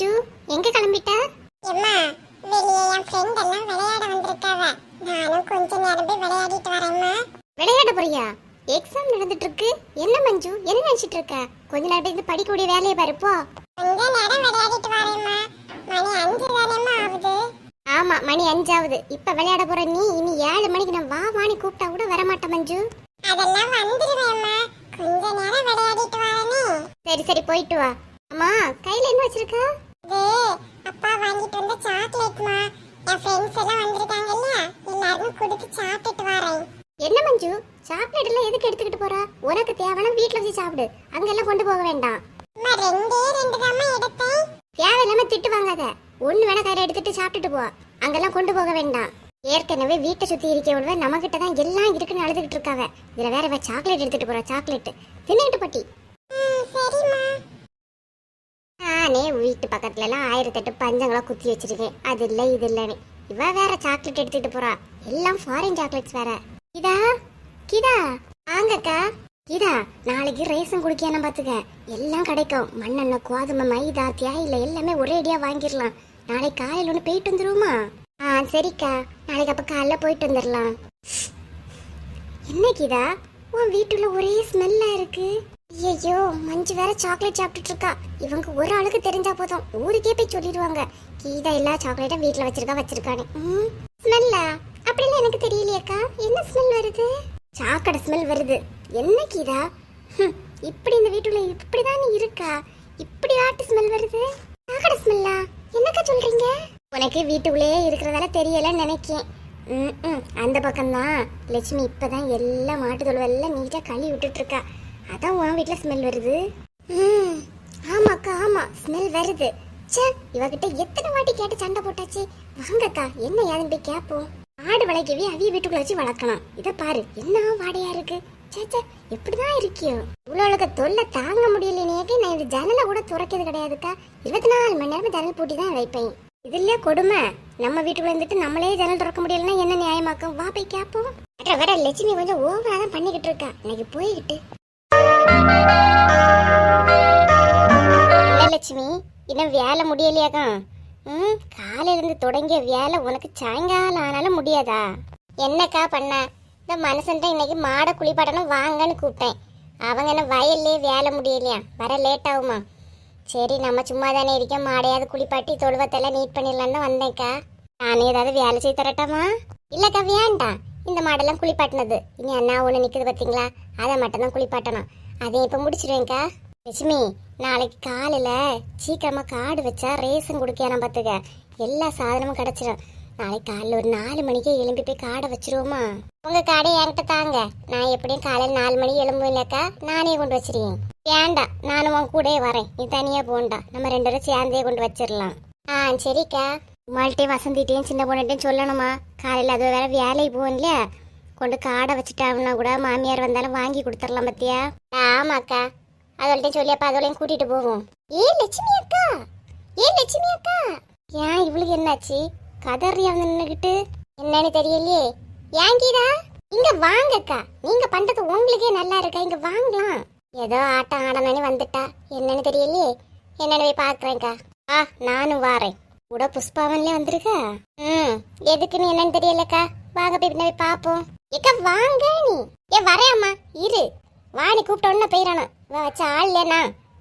மஞ்சு. எங்க கிளம்பிட்ட? எம்மா வெளியே என் ஃப்ரெண்ட் எல்லாம் விளையாட வந்திருக்காவ. நானும் கொஞ்ச நேரம் போய் விளையாடிட்டு வரேம்மா. விளையாட போறியா? எக்ஸாம் நடந்துட்டு இருக்கு என்ன மஞ்சு? என்ன நினைச்சிட்டு இருக்க கொஞ்ச நேரம் இருந்து படிக்கக்கூடிய வேலையை பாரு போ. கொஞ்ச நேரம் விளையாடிட்டு வரேம்மா. மணி அஞ்சு தானேம்மா ஆகுது. ஆமா மணி அஞ்சாவது. இப்ப விளையாட போற நீ இனி ஏழு மணிக்கு நான் வா வாணி கூப்பிட்டா கூட வரமாட்டேன் மஞ்சு. அதெல்லாம் வந்துருவேம்மா. கொஞ்ச நேரம் விளையாடிட்டு வரேனே. சரி சரி போயிட்டு வா. அம்மா கையில என்ன வச்சிருக்க? இது அப்பா வாங்கிட்டு வந்த சாக்லேட்மா என் ஃப்ரெண்ட்ஸ் எல்லாம் வந்திருக்காங்க இல்லையா? எல்லாருக்கும் கொடுத்து சாப்பிட்டுட்டு வரேன். என்ன மஞ்சு? சாக்லேட் எல்லாம் எதுக்கு எடுத்துக்கிட்டு போற? உனக்கு தேவைன்னா வீட்ல வச்சு சாப்பிடு. அங்கெல்லாம் கொண்டு போக வேண்டாம். அம்மா ரெண்டே ரெண்டு தாம்மா எடுத்தேன். தேவையில்லாம திட்டு வாங்காத. ஒண்ணு வேணா கையில எடுத்துட்டு சாப்பிட்டுட்டு போ. அங்கெல்லாம் கொண்டு போக வேண்டாம். ஏற்கனவே வீட்டை சுத்தி இருக்கவங்க நம்ம கிட்ட தான் எல்லாம் இருக்குன்னு அழுதுகிட்டு இருக்காவ. இதுல வேற சாக்லேட் எடுத்துட்டு போறா சாக்லேட் தின்னுட்டு பட்டி. வீட்டு பக்கத்துல எல்லாம் ஆயிரத்தெட்டு பஞ்சங்களா குத்தி வச்சிருக்கேன். அது இல்ல இது இல்லன்னு. இவ வேற சாக்லேட் எடுத்துட்டு போறா. எல்லாம் ஃபாரின் சாக்லேட்ஸ் வேற. இதா கிதா? வாங்கக்கா. இதா நாளைக்கு ரேசன் குடிக்கணும் பாத்துக்க. எல்லாம் கிடைக்கும். மண்ணெண்ணெய் கோதுமை மைதா தியாயில எல்லாமே ஒரே அடியா வாங்கிடலாம். நாளைக்கு காலையில ஒன்று போயிட்டு வந்துருவோமா? ஆ சரிக்கா. நாளைக்கு அப்ப காலைல போயிட்டு வந்துடலாம் என்ன கிதா? உன் வீட்டுல ஒரே ஸ்மெல்லா இருக்கு. ஐயோ மஞ்சு வேற சாக்லேட் சாப்பிட்டுட்டு இருக்கா. இவங்க ஒரு ஆளுக்கு தெரிஞ்சா போதும். ஊருக்கே போய் சொல்லிடுவாங்க. கீதா எல்லா சாக்லேட்டும் வீட்டில் வச்சிருக்கா வச்சிருக்கானே ம் ஸ்மெல்லா அப்படிலாம் எனக்கு தெரியலையேக்கா என்ன ஸ்மெல் வருது? சாக்கடை ஸ்மெல் வருது. என்ன கீதா? இப்படி இந்த வீட்டுல இப்படிதான் நீ இருக்கா? இப்படி ஆட்டு ஸ்மெல் வருது? சாக்கடை ஸ்மெல்லா என்னக்கா சொல்றீங்க? உனக்கு வீட்டுக்குள்ளேயே இருக்கிறதால தெரியலன்னு நினைக்கேன். ம், ம் அந்த பக்கம்தான். லட்சுமி இப்பதான் எல்லா மாட்டு தொழுவெல்லாம் நீட்டா கழுவி விட்டுட்டு இருக்கா. அதான் உன் வீட்டில் ஸ்மெல் வருது. ம் ஆமாக்கா ஆமாம் ஸ்மெல் வருது. ச்சே இவகிட்ட எத்தனை வாட்டி கேட்டு சண்டை போட்டாச்சு? வாங்கக்கா என்ன ஏதுன்னு போய் கேட்போம் ஆடு வளைக்கவே அவிய வீட்டுக்குள்ள வச்சு வளர்க்கலாம். இதை பாரு என்ன வாடையா இருக்கு. ச்சே ச்சே எப்படிதான் இருக்கியோ. இவ்வளவு தொல்லை தாங்க முடியலனேக்கு நான் இந்த ஜன்னலை கூட துறக்கிறது கிடையாதுக்கா. இருபத்தி நாலு மணி நேரம் ஜன்னல் பூட்டி தான் வைப்பேன். இதுல கொடுமை. நம்ம வீட்டுக்குள்ள இருந்துட்டு நம்மளே ஜன்னல் திறக்க முடியலன்னா என்ன நியாயமாக்கும்? வா போய் கேட்போம் வர லட்சுமி கொஞ்சம் ஓவரா தான் பண்ணிக்கிட்டு இருக்கா. இன்னைக்கு போய்கிட்டு. லட்சுமி இன்னும் வேலை முடியலையாக்கா? ம் காலையிலேருந்து தொடங்கிய வேலை உனக்கு சாயங்காலம் ஆனாலும் முடியாதா? என்னக்கா பண்ண? இந்த மனுஷன்ட்ட இன்னைக்கு மாடை குளிப்பாட்டணும் வாங்கன்னு கூப்பிட்டேன். அவங்க என்ன வயல்லே வேலை முடியலையா? வர லேட் ஆகுமா? சரி நம்ம சும்மா தானே இருக்கோம். மாடையாவது குளிப்பாட்டி தொழுவத்தெல்லாம் நீட் பண்ணிடலான்னு வந்தேன்க்கா. நானே ஏதாவது வேலை செய்து தரட்டாமா? இல்லைக்கா வேண்டாம். இந்த மாடெல்லாம் குளிப்பாட்டினது. இனி அண்ணா ஒன்று நிற்குது பார்த்தீங்களா அதை மட்டும்தான் குளிப்பாட்டணும். அதை இப்போ முடிச்சிடுவேன்க்கா லட்சுமி நாளைக்கு காலையில் சீக்கிரமாக காடு வச்சா ரேஷன் கொடுக்கணும் பார்த்துக்க எல்லா சாதனமும் கிடச்சிரும். நாளைக்கு காலையில் ஒரு நாலு மணிக்கே எலும்பி போய் காடை வச்சிருவோமா? உங்கள் காடை என்கிட்ட தாங்க. நான் எப்படியும் காலையில் நாலு மணி எழும்பும் இல்லைக்கா. நானே கொண்டு வச்சிருக்கேன் வேண்டாம் நானும் உன் கூடயே வரேன். நீ தனியாக போண்டா. நம்ம ரெண்டு பேரும் சேர்ந்தே கொண்டு வச்சிடலாம் ஆ சரிக்கா. உமாள்கிட்டையும் வசந்திட்டையும் சின்ன பொண்ணுகிட்டையும் சொல்லணுமா? காலையில் அது வேற வேலைக்கு போகணும் இல்லையா? கொண்டு காடை வச்சுட்டாங்கன்னா கூட மாமியார் வந்தாலும் வாங்கி கொடுத்துடலாம் பத்தியா? ஆமாக்கா. அதோட சொல்லியப்பா அதோடையும் கூட்டிட்டு போவோம். ஏ லட்சுமி அக்கா! ஏ லட்சுமி அக்கா! ஏன் இவளுக்கு என்னாச்சு? கதறியா வந்து நின்னுகிட்டு. என்னன்னு தெரியலையே. ஏன் கீதா? இங்க வாங்கக்கா. நீங்க பண்றது உங்களுக்கே நல்லா இருக்கா? இங்க வாங்கலாம். ஏதோ ஆட்டம் ஆடணும்னு வந்துட்டா. என்னன்னு தெரியலையே. என்னன்னு போய் பாக்குறேன்க்கா. ஆ நானும் வாரேன். கூட புஷ்பாவன்லயே வந்திருக்கா? ம் எதுக்குன்னு என்னன்னு தெரியலக்கா வாங்க போய் பின்ன போய் எக்க ஏக்கா வாங்க நீ. ஏ வரேன் இரு. வாணி கூப்பிட்ட உடனே போயிடணும். வச்ச ஆள் இல்லைண்ணா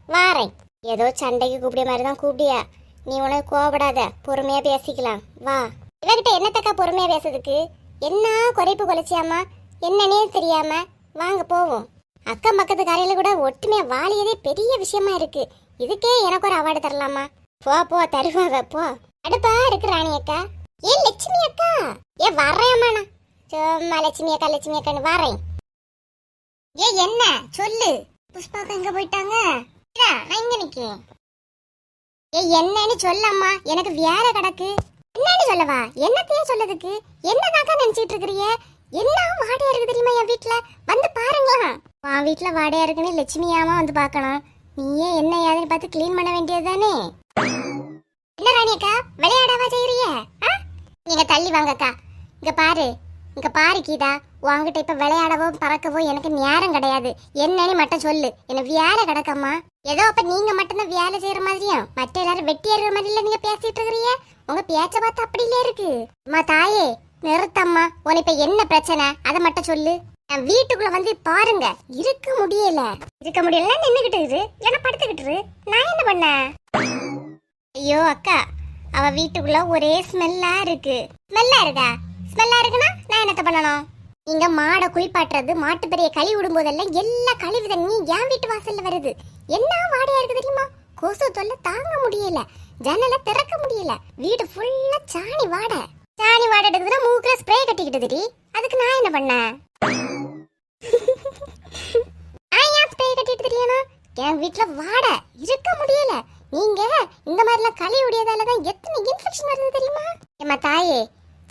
வாரேன். ஏதோ சண்டைக்கு கூப்பிடிய மாதிரி தான் கூப்பிடியா. நீ உனக்கு கோபப்படாத பொறுமையா பேசிக்கலாம். வா. இவகிட்ட என்னத்தக்கா பொறுமையா பேசுறதுக்கு? என்ன குறைப்பு குலைச்சியாமா என்னன்னே தெரியாம. வாங்க போவோம். அக்கம் பக்கத்து காரையில கூட ஒற்றுமையா வாழியதே பெரிய விஷயமா இருக்கு. இதுக்கே எனக்கு ஒரு அவார்டு தரலாமா? போ போ தருவாங்க போ. அடுப்பா இருக்கு ராணி அக்கா. ஏ லட்சுமி அக்கா. ஏ வரேம்மா நான். சும்மா லட்சுமி அக்கா லட்சுமி அக்கான்னு வரேன். ஏ என்ன? சொல்லு. புஷ்பாக்கா எங்க போயிட்டாங்க? நான் இங்க நிக்கேன். ஏ என்னன்னு சொல்லம்மா. எனக்கு வேற கிடக்கு. என்னன்னு சொல்லவா? என்னத்தையும் சொல்லதுக்கு? என்னதாக்கா நினைச்சிட்டு இருக்கிறிய என்ன வாடையா இருக்கு தெரியுமா என் வீட்டுல வந்து பாருங்களா. உன் வீட்டுல வாடையா இருக்குன்னு லட்சுமியாமா வந்து பார்க்கணும். நீயே என்ன ஏதுன்னு பார்த்து கிளீன் பண்ண வேண்டியதுதானே? என்ன ராணி அக்கா? விளையாடாவா செய்யறிய நீங்க தள்ளி வாங்கக்கா. இங்க பாரு. இங்க பாரு கீதா உங்ககிட்ட இப்ப விளையாடவோ பறக்கவோ எனக்கு நேரம் கிடையாது. என்னன்னு மட்டும் சொல்லு. என்ன வேலை கிடக்கம்மா? ஏதோ அப்ப நீங்க மட்டும்தான் வேலை செய்யற மாதிரியும் மற்ற எல்லாரும் வெட்டி ஏறுற மாதிரி இல்ல நீங்க பேசிட்டு இருக்கிறீங்க? உங்க பேச்ச பார்த்து அப்படி இல்ல இருக்கு. அம்மா தாயே நிறுத்தம்மா. உன இப்ப என்ன பிரச்சனை? அதை மட்டும் சொல்லு. நான் வீட்டுக்குள்ள வந்து பாருங்க. இருக்க முடியல. இருக்க முடியல நின்னுகிட்டு இரு. இல்லைன்னா படுத்துக்கிட்டு நான் என்ன பண்ணேன் ஐயோ அக்கா. அவ வீட்டுக்குள்ள ஒரே ஸ்மெல்லா இருக்கு. ஸ்மெல்லா இருக்கா? ஸ்மெல்லா இருக்குன்னா நான் என்னத்த பண்ணணும்? இங்க மாடை குளிப்பாட்டுறது மாட்டு பெரிய கழி விடும்போதெல்லாம் எல்லா கழிவு என் வீட்டு வாசல்ல வருது. என்ன வாடையா இருக்கு தெரியுமா? கொசு தொல்லை தாங்க முடியல. ஜன்னலை திறக்க முடியல. வீடு ஃபுல்லா சாணி வாடை. சாணி வாடை எடுக்குதுன்னா மூக்குல ஸ்ப்ரே கட்டிக்கிட்டு அதுக்கு நான் என்ன பண்ணேன்? நான் ஏன் ஸ்ப்ரே கட்டிட்டு தெரியணும் என் வீட்டுல வாடை இருக்க முடியல. நீங்க இந்த மாதிரிலாம் களி உடையதால தான் எத்தனை இன்ஃபெக்ஷன் வருது தெரியுமா? ஏம்மா தாயே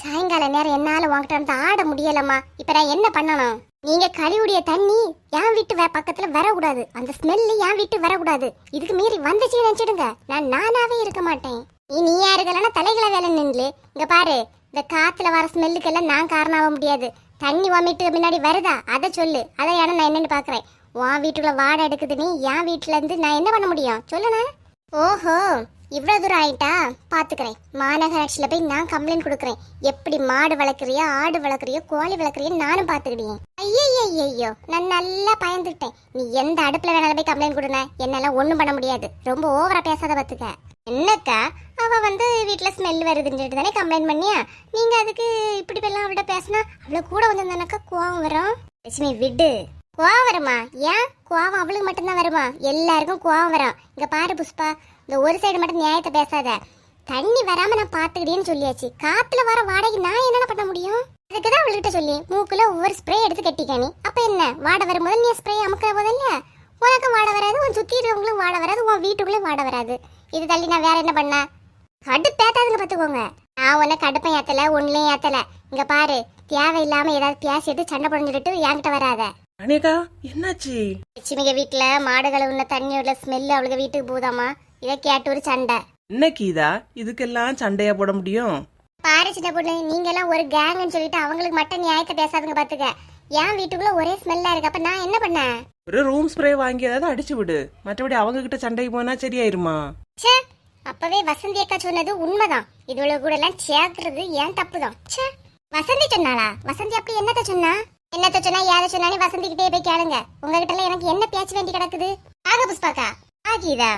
சாயங்கால நேரம் என்னால உங்ககிட்ட இருந்து ஆட முடியலம்மா. இப்ப நான் என்ன பண்ணணும்? நீங்க கழிவுடைய தண்ணி என் வீட்டு பக்கத்துல வரக்கூடாது. அந்த ஸ்மெல்லு என் வீட்டு வரக்கூடாது. இதுக்கு மீறி வந்துச்சு நினைச்சிடுங்க. நான் நானாவே இருக்க மாட்டேன். நீ நீயா இருக்கலன்னா தலைகளை வேலை நின்று இங்க பாரு இந்த காத்துல வர ஸ்மெல்லுக்கெல்லாம் நான் காரணம் ஆக முடியாது. தண்ணி வாமிட்டு முன்னாடி வருதா? அதை சொல்லு. அதை ஏன்னா நான் என்னன்னு பாக்குறேன். உன் வீட்டுக்குள்ள வாடை எடுக்குது நீ என் வீட்டுல இருந்து நான் என்ன பண்ண முடியும்? சொல்லுண்ணா. ஓஹோ. இவ்வளோ தூரம் ஆயிட்டா? பார்த்துக்கிறேன் மாநகராட்சியில் போய் நான் கம்ப்ளைண்ட் கொடுக்குறேன். எப்படி மாடு வளர்க்குறியோ ஆடு வளர்க்குறியோ கோழி வளர்க்குறியோ நானும் பார்த்துக்கிட்டேன் ஐயோ நான் நல்லா பயந்துட்டேன். நீ எந்த அடுப்பில் வேணாலும் போய் கம்ப்ளைண்ட் கொடுன என்னால ஒன்றும் பண்ண முடியாது. ரொம்ப ஓவராக பேசாத பார்த்துக்க என்னக்கா? அவ வந்து வீட்டில் ஸ்மெல் வருதுன்னு சொல்லிட்டு தானே கம்ப்ளைண்ட் பண்ணியா? நீங்கள் அதுக்கு இப்படி எல்லாம் அவள்கிட்ட பேசினா அவளுக்கு கூட வந்திருந்தானக்கா கோவம் வரும். லட்சுமி விடு. கோவம் வருமா? ஏன்? கோவம் அவளுக்கு மட்டும்தான் வருமா? எல்லாருக்கும் கோவம் வரும். இங்கே பாரு புஷ்பா இந்த ஒரு சைடு மட்டும் நியாயத்தை பேசாத. தண்ணி வராம நான் பாத்துக்கிட்டேன்னு சொல்லியாச்சு. காத்துல வர வாடகை நான் என்னென்ன பண்ண முடியும்? அதுக்கு தான் அவள்கிட்ட சொல்லி மூக்குல ஒவ்வொரு ஸ்ப்ரே எடுத்து கட்டிக்க நீ. அப்ப என்ன? வாடை வரும்போது நீ ஸ்ப்ரே அமுக்கிற போதில்ல உனக்கும் வாடை வராது உன் சுத்தி இருக்கவங்களும் வாடை வராது உன் வீட்டுக்குள்ளே வாடை வராது. இது தள்ளி நான் வேற என்ன பண்ண? கடுப்பேத்தாதுன்னு பார்த்துக்கோங்க. நான் உன்னை கடுப்பை ஏத்தல ஒன்னுலையும் ஏத்தல. இங்க பாரு தேவையில்லாம ஏதாவது பேசிட்டு சண்டை போடுஞ்சிட்டு என்கிட்ட வராத. அனேகா என்னாச்சு? லட்சுமிக வீட்டுல மாடுகளை உள்ள தண்ணி உள்ள ஸ்மெல் அவளுக்கு வீட்டுக்கு போதாமா? இதை கேட்டு ஒரு சண்டை. என்ன கீதா? இதுக்கெல்லாம் சண்டையா போட முடியும்? பாரு சின்ன பொண்ணு நீங்க எல்லாம் ஒரு கேங்னு சொல்லிட்டு அவங்களுக்கு மட்டும் நியாயத்தை பேசாதுங்க பாத்துக்க. என் வீட்டுக்குள்ள ஒரே ஸ்மெல்லா இருக்கு. அப்ப நான் என்ன பண்ணேன் ஒரு ரூம் ஸ்ப்ரே வாங்கி ஏதாவது அடிச்சு விடு. மற்றபடி அவங்க கிட்ட சண்டைக்கு போனா சரியாயிருமா? ச்சே அப்பவே வசந்தி அக்கா சொன்னது உண்மைதான். இதுவளவு கூட எல்லாம் சேர்க்கறது ஏன் தப்புதான். ச்சே வசந்தி சொன்னாளா? வசந்தி அப்படி என்னத்த சொன்னா? என்னத்த சொன்னா யாரை சொன்னானே வசந்தி கிட்டே போய் கேளுங்க. உங்ககிட்ட எல்லாம் எனக்கு என்ன பேச்சு வேண்டி கிடக்குது? ஆக புஷ்பாக்கா. ஆகிதா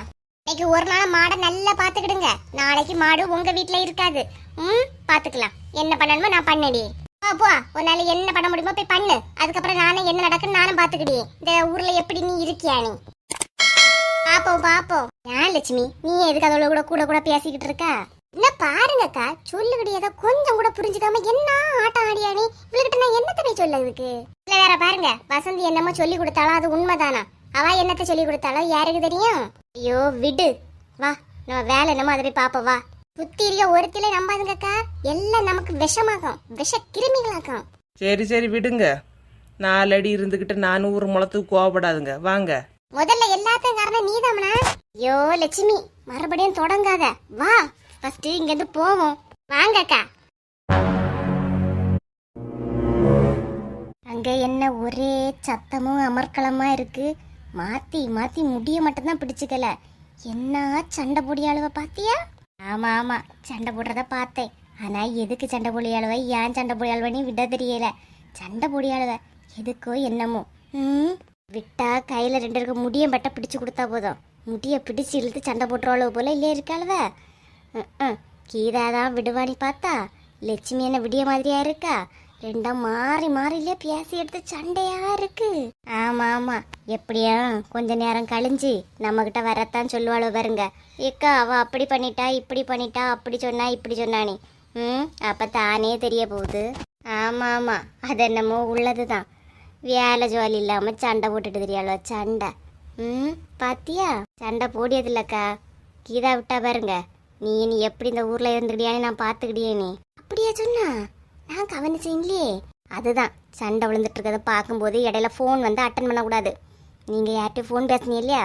இன்னைக்கு ஒரு நாள் மாடை நல்லா பாத்துக்கிடுங்க நாளைக்கு மாடு உங்க வீட்டுல இருக்காது. ம்? பாத்துக்கலாம் என்ன பண்ணணுமோ நான் பண்ணடி. போ போ. ஒரு நாள் என்ன பண்ண முடியுமோ போய் பண்ணு. அதுக்கப்புறம் நானே என்ன நடக்குன்னு நானும் பாத்துக்கிடி இந்த ஊர்ல எப்படி நீ இருக்கியா நீ? பாப்போம் பாப்போம். ஏன் லட்சுமி? நீ எதுக்கு அதோட கூட கூட கூட பேசிக்கிட்டு இருக்க? என்ன பாருங்கக்கா. சொல்லுகிடி ஏதோ கொஞ்சம் கூட புரிஞ்சுக்காம என்ன ஆட்டம் ஆடியா நீ? இவளுக்கிட்ட நான் என்னத்த போய் சொல்லதுக்கு இல்ல வேற பாருங்க. வசந்தி என்னமோ சொல்லி கொடுத்தாலும் அது உண்மைதானா? அவ என்னத்த சொல்லி கொடுத்தாலும் யாருக்கு தெரியும்? ஐயோ விடு. வா நம்ம வேலை என்னமோ அதை போய் பாப்போம் வா. புத்திரிய ஒருத்தில நம்பாதுங்கக்கா எல்லாம் நமக்கு விஷமாக்கும் விஷ கிருமிகளாக்கும் சரி சரி விடுங்க. நாலடி இருந்துகிட்டு நானூறு ஒரு முளத்துக்கு கோவப்படாதுங்க. வாங்க. முதல்ல எல்லாத்தையும் காரணம் நீதாமனா ஐயோ லட்சுமி மறுபடியும் தொடங்காத. வா ஃபர்ஸ்ட் இங்க இருந்து போவோம் வாங்கக்கா அங்க என்ன ஒரே சத்தமும் அமர்க்களமா இருக்கு. மாத்தி மாத்தி முடிய மட்டும்தான் பிடிச்சுக்கல. என்ன சண்டை பொடி அளவை பாத்தியா? ஆமா ஆமா சண்டை போடுறத பார்த்தேன். ஆனா எதுக்கு சண்டை பொடி அளவை ஏன் சண்டை பொடி அழுவனே விட தெரியல. சண்டை பொடி அளவ எதுக்கோ என்னமோ. ம்? விட்டா கையில ரெண்டு இருக்க முடிய பட்ட பிடிச்சு கொடுத்தா போதும். முடிய பிடிச்சு இழுத்து சண்டை போட்டுருவாளோ போல இல்லையே இருக்காளவ கீதா தான் விடுவானி பார்த்தா? லட்சுமி என்ன விடிய மாதிரியா இருக்கா? ரெண்டும் மாறி மாறிலே பேசி எடுத்து சண்டையா இருக்கு. ஆமா ஆமா. எப்படியா கொஞ்ச நேரம் கழிஞ்சு நம்ம கிட்ட வரத்தான் சொல்லுவாளோ பாருங்க. ஏக்கா அவ அப்படி பண்ணிட்டா இப்படி பண்ணிட்டா அப்படி சொன்னா இப்படி சொன்னானே. ம் அப்ப தானே தெரிய போகுது. ஆமா ஆமா. அது என்னமோ உள்ளதுதான். வேலை ஜோலி இல்லாம சண்டை போட்டுட்டு தெரியாளோ சண்டை. ம் பாத்தியா? சண்டை போடியது இல்லக்கா கீதா விட்டா பாருங்க. நீ நீ எப்படி இந்த ஊர்ல இருந்துக்கிட்டியான்னு நான் பாத்துக்கிட்டியே நீ அப்படியா சொன்னா? நான் கவனிச்சேன் இல்லையே அதுதான். சண்டை விழுந்துட்டு இருக்கிறத பார்க்கும்போது இடையில ஃபோன் வந்து அட்டன் பண்ணக்கூடாது. நீங்கள் யார்கிட்ட ஃபோன் பேசுனீங்க இல்லையா?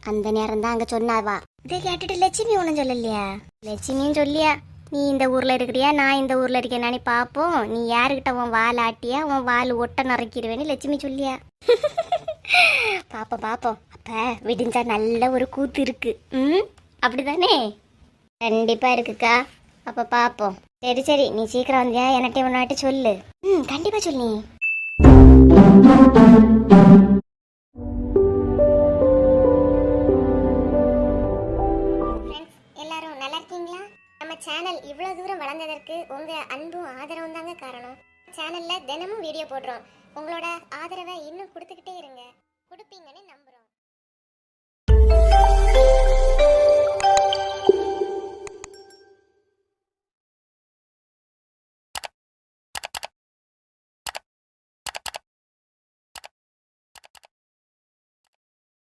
அந்த நேரம் தான் அங்கே சொன்னாவா? இதை கேட்டுட்டு லட்சுமி ஒன்றும் சொல்லலையா? லட்சுமியும் சொல்லியா நீ இந்த ஊரில் இருக்கிறியா? நான் இந்த ஊரில் இருக்கேனானே பார்ப்போம். நீ யாருக்கிட்ட உன் வால் ஆட்டியா? உன் வால் ஒட்ட நறுக்கிடுவேன்னு லட்சுமி சொல்லியா? பாப்போம் பாப்போம் அப்போ விடிஞ்சா நல்ல ஒரு கூத்து இருக்கு. ம்? அப்படிதானே? கண்டிப்பாக இருக்குக்கா. அப்போ பார்ப்போம் சரி சரி. நீ சீக்கிரம் வந்தியா என்னட்டே ஒன்றாட்டு சொல்லு. ம் கண்டிப்பாக சொல்லி ஃப்ரெண்ட்ஸ் எல்லாரும் நல்லா இருக்கீங்களா? நம்ம சேனல் இவ்வளோ தூரம் வளர்ந்ததற்கு உங்கள் அன்பும் ஆதரவும் தாங்க காரணம். சேனலில் தினமும் வீடியோ போடுறோம். உங்களோட ஆதரவை இன்னும் கொடுத்துக்கிட்டே இருங்க. கொடுப்பீங்கன்னு நம்புகிறோம்